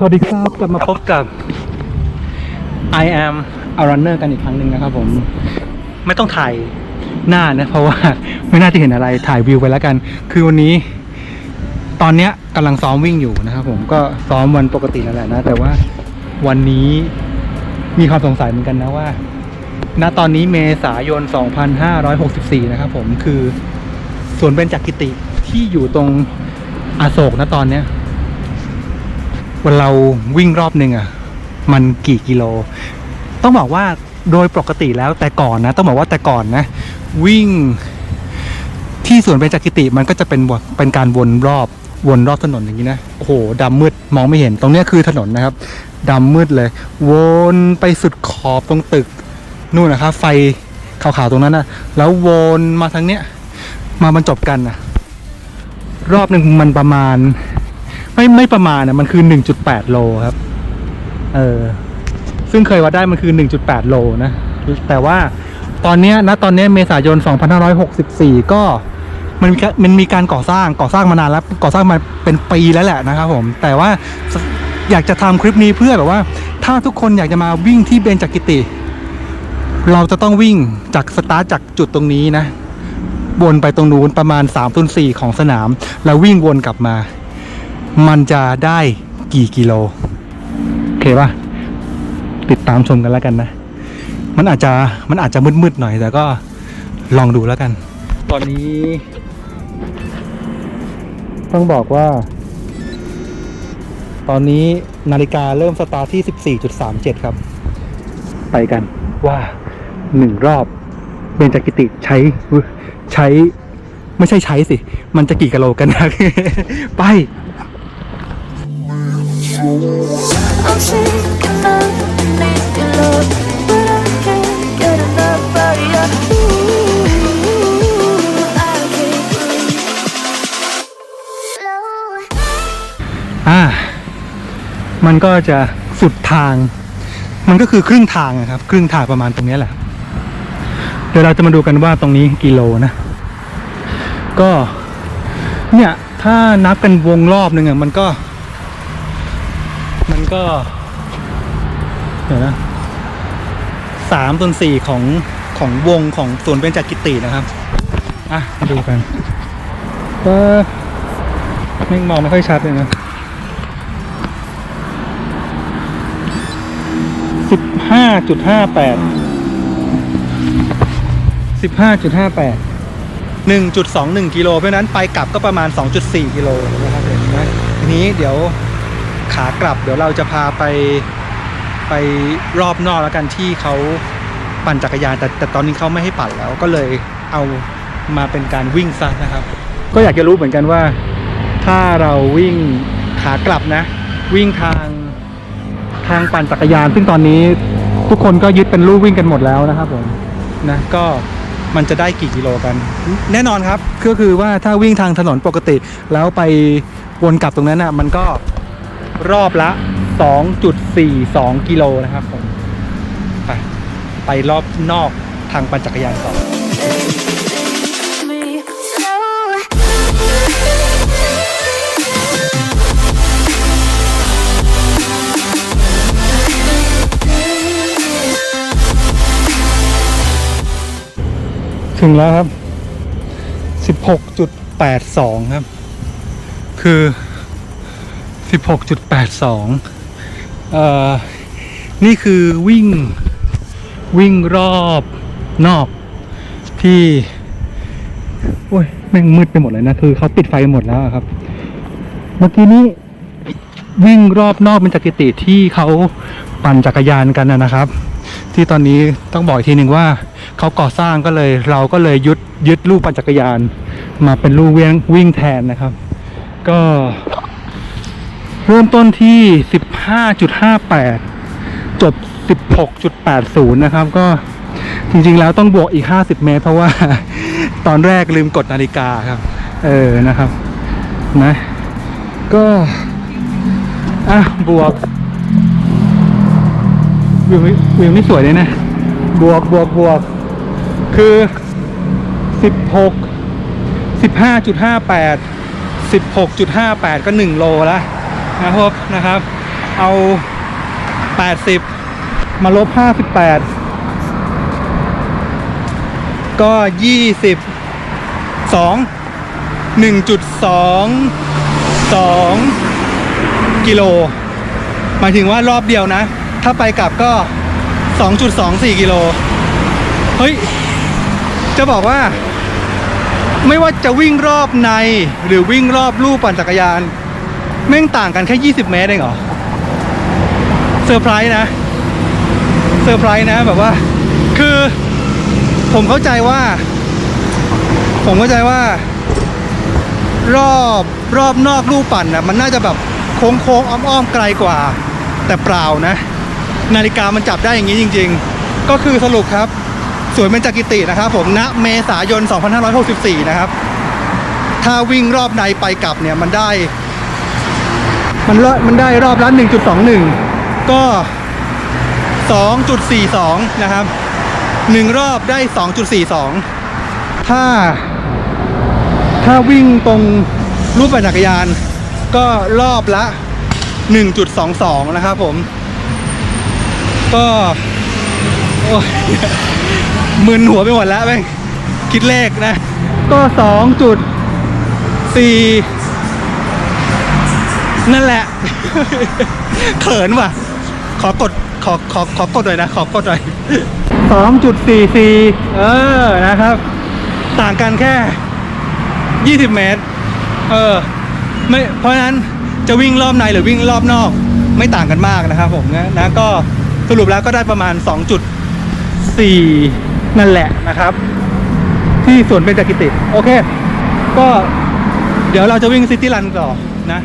สวัสดีครับกลับมาพบกับ I am a runner กันอีกครั้งหนึ่งนะครับผม ไม่ต้องถ่ายหน้านะ เพราะว่าไม่น่าจะเห็นอะไรถ่ายวิวไปแล้วกัน คือวันนี้ ตอนเนี้ยกำลังซ้อมวิ่งอยู่นะครับผมก็ซ้อมวันปกตินั่นแหละนะ แต่ว่าวันนี้มีความสงสัยเหมือนกันนะว่าณตอนนี้เมษายน 2564 นะครับผมคือสวนเบญจกิติที่อยู่ตรงอโศกนะตอนเนี้ย วันเราวิ่งรอบหนึ่งอะมันกี่กิโล ต้องบอกว่าโดยปกติแล้วแต่ก่อนนะ ต้องบอกว่าแต่ก่อนนะ วิ่ง ที่สวนเบญจกิติมันก็จะเป็นวเป็นการวนรอบวนรอบถนนอย่างนี้นะโอ้โหดำมืดมองไม่เห็นตรงเนี้ยคือถนนนะครับดำมืดเลย วนไปสุดขอบตรงตึกนู่นนะครับ ไฟขาวๆตรงนั้นนะแล้ววนมาทางเนี้ย มาบรรจบกันนะรอบหนึ่งมันประมาณ ไม่ไม่ประมาณนะมันคือ 1.8 โลครับ เออ ซึ่งเคยวัดได้มันคือ 1.8 โลนะ แต่ว่าตอนเนี้ยนะตอนเนี้ยเมษายน 2564 ก็มันมีการมันมีการก่อสร้างก่อสร้างมานานแล้วก่อสร้างมาเป็นปีแล้วแหละนะครับผม แต่ว่าอยากจะทำคลิปนี้เพื่อแบบว่า ถ้าทุกคนอยากจะมาวิ่งที่เบญจกิติ เราจะต้องวิ่งจากสตาร์ทจากจุดตรงนี้นะวนไปตรงนู้นประมาณ3ต้น4ของสนาม แล้ววิ่งวนกลับมา มันจะได้กี่กิโล โอเคป่ะ ติดตามชมกันแล้วกันนะ มันอาจจะมันอาจจะมืดๆหน่อยแต่ก็ลองดูแล้วกัน ตอนนี้ ต้องบอกว่า ตอนนี้นาฬิกาเริ่มสตาร์ทที่ 14.37 ครับ ไปกันว่าหนึ่งรอบเบญจกิติใช้ใช้ ไม่ใช่ใช้สิ มันจะกี่กิโลกันนะ ไป I'm sick of making love, but I can't get enough of you. Ooh, I can't breathe. Slow. อ่า มันก็จะสุดทาง มันก็คือครึ่งทางอะครับ ครึ่งทางประมาณตรงเนี้ยแหละ เดี๋ยวเราจะมาดูกันว่าตรงนี้กิโลนะ ก็ เนี่ย ถ้านับเป็นวงรอบหนึ่งอะมันก็ มันก็ เดี๋ยวนะสามส่วนสี่ของของวงของสวนเบญจกิตินะครับ อะมาดูกันก็ไม่งมองไม่ค่อยชัดเลยนะสิบห้าจุดห้าแปดสิบห้าจุดห้าแปดหนึ่งจุดสองหนึ่งกิโลเพราะฉะนั้นไปกลับก็ประมาณสองจุดสี่กิโลนะครับเห็นไหมทีนี้เดี๋ยว ขากลับ เดี๋ยวเราจะพาไปไปรอบนอกแล้วกันที่เขาปั่นจักรยานแต่แต่ตอนนี้เขาไม่ให้ปั่นแล้วก็เลยเอามาเป็นการวิ่งซะนะครับ ก็อยากจะรู้เหมือนกันว่า ถ้าเราวิ่งขากลับนะ วิ่งทางทางปั่นจักรยาน ซึ่งตอนนี้ทุกคนก็ยึดเป็นลู่วิ่งกันหมดแล้วนะครับผมนะก็มันจะได้กี่กิโลกัน แน่นอนครับก็คือว่าถ้าวิ่งทางถนนปกติ แล้วไปวนกลับตรงนั้นอะ มันก็ รอบละ 2.42 กิโลนะครับผม ไป ไปรอบนอกทางปั่นจักรยานต่อถึงแล้วครับ 16.82 ครับ คือ 16.82 เอ่อ นี่คือวิ่งวิ่งรอบนอกที่โอ้ยแม่งมืดไปหมดเลยนะ คือเขาปิดไฟหมดแล้วครับ เมื่อกี้นี้วิ่งรอบนอกเป็นจักริติที่เขาปั่นจักรยานกันนะนะครับ ที่ตอนนี้ต้องบอกอีกทีหนึ่งว่าเขาก่อสร้างก็เลย เราก็เลยยึดยึดลูกปั่นจักรยาน มาเป็นลูกวิ่งวิ่งแทนนะครับ ก็ เริ่มต้นที่ 15.58 จบ 16.80 นะครับ ก็จริงๆแล้วต้องบวกอีก 50 เมตร เพราะว่าตอนแรกลืมกดนาฬิกาครับ เออนะครับนะก็อะบวกวิววิวนี่สวยเลยนะ บวกบวกบวก คือสิบหกสิบห้าจุดห้าแปดสิบหกจุดห้าแปดก็หนึ่งโลแล้ว นะครับนะครับ เอา 80 มาลบ 58 ก็ 20 2 1.2 2 กิโลหมายถึงว่ารอบเดียวนะ ถ้าไปกลับก็ 2.24 กิโล เฮ้ย จะบอกว่า ไม่ว่าจะวิ่งรอบในหรือวิ่งรอบลู่ปั่นจักรยาน แม่งต่างกันแค่ 20 เมตรเองเหรอเซอร์ไพรส์นะเซอร์ไพรส์นะแบบว่า คือผมเข้าใจว่า ผมเข้าใจว่า รอบรอบนอกลู่ปั่นนะมันน่าจะแบบโค้งโค้งอ้อมอ้อมๆไกลกว่า แต่เปล่านะ นาฬิกามันจับได้อย่างนี้จริง ๆ ก็คือสรุปครับ สวยเป็นจักริตินะครับผมณเมษายน 2564 นะครับ ถ้าวิ่งรอบในไปกลับเนี่ยมันได้ มันมันได้รอบละ1.21 ก็ 2.42 นะครับหนึ่งรอบได้ 2.42 ถ้า ถ้าวิ่งตรงรูปปั่นจักรยาน ก็รอบละ 1.22 นะครับผม ก็โอ้ยมึนหัวไปหมดแล้วแม่งคิดเลขนะ ก็สองจุดสี่ นั่นแหละ เขินว่ะ ขอกด ขอ ขอ ขอกดหน่อยนะ ขอกดหน่อยสองจุดสี่สี่เออ นะครับ ต่างกันแค่ยี่สิบเมตร เออ ไม่ เพราะฉะนั้นจะวิ่งรอบในหรือวิ่งรอบนอก ไม่ต่างกันมากนะครับผมนะนะ ก็สรุปแล้วก็ได้ประมาณ2.4นั่นแหละนะครับ ที่สวนเบญจกิติ โอเค ก็เดี๋ยวเราจะวิ่งซิตี้รันต่อนะ